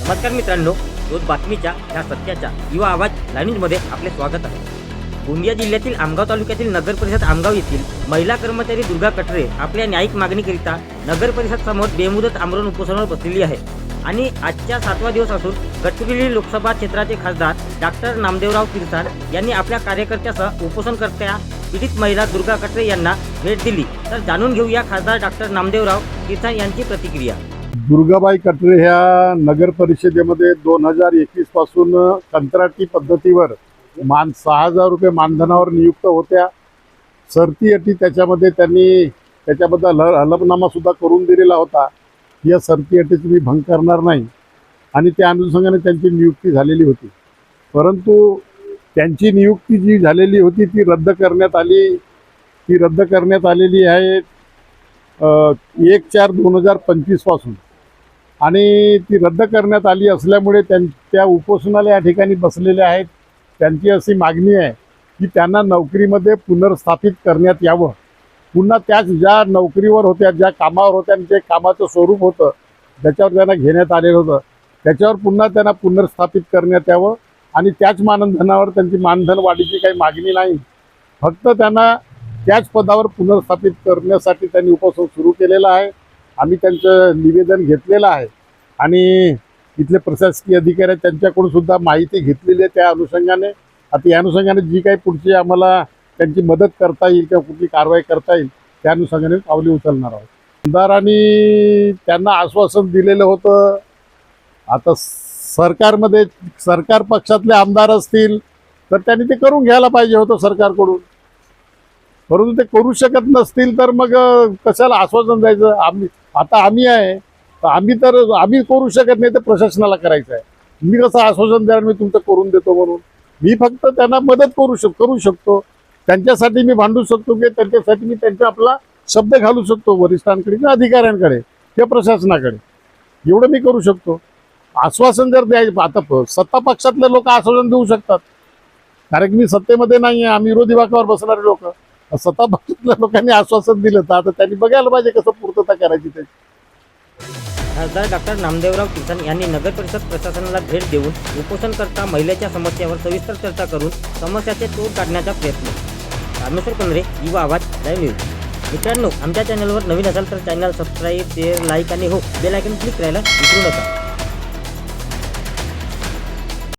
नमस्कार मित्रांनो रोज बातमीच्या ह्या सत्याच्या युवा आवाज लाईन्समध्ये आपले स्वागत आहे. गोंदिया जिल्ह्यातील आमगाव तालुक्यातील नगर परिषद आमगाव येथील महिला कर्मचारी दुर्गा कटरे आपल्या न्यायिक मागणीकरिता नगर परिषद समोर बेमुदत आमरण उपोषणावर बसलेली आहे. आणि आजच्या सातवा दिवस असून गडचिरोली लोकसभा क्षेत्राचे खासदार डॉक्टर नामदेवराव किरसार यांनी आपल्या कार्यकर्त्यासह उपोषणकर्त्या पीडित महिला दुर्गा कटरे यांना भेट दिली. तर जाणून घेऊया खासदार डॉक्टर नामदेवराव किरसार यांची प्रतिक्रिया. दुर्गाबाई कटरे ह्या नगर परिषदेमध्ये दोन हजार एकवीसपासून कंत्राटी पद्धतीवर मान सहा हजार रुपये मानधनावर नियुक्त होत्या. सरती अटी त्याच्यामध्ये त्यांनी त्याच्याबद्दल ह- हलफनामा सुद्धा करून दिलेला होता. या सरती अटीचं मी भंग करणार नाही. आणि त्या अनुषंगाने त्यांची नियुक्ती झालेली होती. परंतु त्यांची नियुक्ती जी झालेली होती ती रद्द करण्यात आली. ती रद्द करण्यात आलेली आहे. एक चार दोन हजार पंचवीसपासून आणि ती रद्द करण्यात आली असल्यामुळे त्यां त्या उपोषणाला या ठिकाणी बसलेल्या आहेत. त्यांची अशी मागणी आहे की त्यांना नोकरीमध्ये पुनर्स्थापित करण्यात यावं. पुन्हा त्याच ज्या नोकरीवर होत्या ज्या कामावर होत्या आणि जे कामाचं स्वरूप होतं त्याच्यावर त्यांना घेण्यात आलेलं होतं. त्याच्यावर पुन्हा त्यांना पुनर्स्थापित करण्यात यावं. आणि त्याच मानधनावर त्यांची मानधन वाढीची काही मागणी नाही. फक्त त्यांना त्याच पदावर पुनर्स्थापित करण्यासाठी त्यांनी उपोषण सुरू केलेला आहे. आम्ही त्यांचं निवेदन घेतलेलं आहे. आणि इथले प्रशासकीय अधिकारी आहेत त्यांच्याकडून सुद्धा माहिती घेतलेली आहे त्या अनुषंगाने. आता या अनुषंगाने जी काही पुढची आम्हाला त्यांची मदत करता येईल किंवा कुठली कारवाई करता येईल त्या अनुषंगाने पावले उचलणार आहोत. आमदारांनी त्यांना आश्वासन दिलेलं होतं. आता सरकारमध्ये सरकार पक्षातले आमदार असतील तर त्यांनी ते करून घ्यायला पाहिजे होतं सरकारकडून. परंतु ते करू शकत नसतील तर मग कशाला आश्वासन द्यायचं? आम्ही आता आम्ही आहे तर आम्ही तर आम्ही करू शकत नाही तर प्रशासनाला करायचं आहे. मी कसं आश्वासन द्या मी तुमचं करून देतो म्हणून. मी फक्त त्यांना मदत करू शक करू शकतो. त्यांच्यासाठी मी भांडू शकतो की त्यांच्यासाठी मी त्यांचा आपला शब्द घालू शकतो वरिष्ठांकडे किंवा अधिकाऱ्यांकडे किंवा प्रशासनाकडे. एवढं मी करू शकतो. आश्वासन जर द्यायचं आता प- सत्ता पक्षातले लोक आश्वासन देऊ शकतात. कारण की मी सत्तेमध्ये नाही आहे आम्ही विरोधी भागावर बसणारे लोक. सत्ता पक्षातल्या लोकांनी आश्वासन दिलं तर आता त्यांनी बघायला पाहिजे कसं पूर्तता करायची त्याची. खासदार डॉक्टर नामदेवराव किसन यांनी नगर परिषद प्रशासनाला भेट देऊन उपोषणकर्ता महिलेच्या समस्यावर सविस्तर चर्चा करून समस्याचे तोड काढण्याचा प्रयत्न. रामेश्वर पंधरे युवा आवाज लाईव्ह न्यूज. मित्रांनो आमच्या चॅनलवर नवीन असाल तर चॅनल सबस्क्राईब शेअर लाईक आणि हो बेल आयकन क्लिक करायला विसरू नका.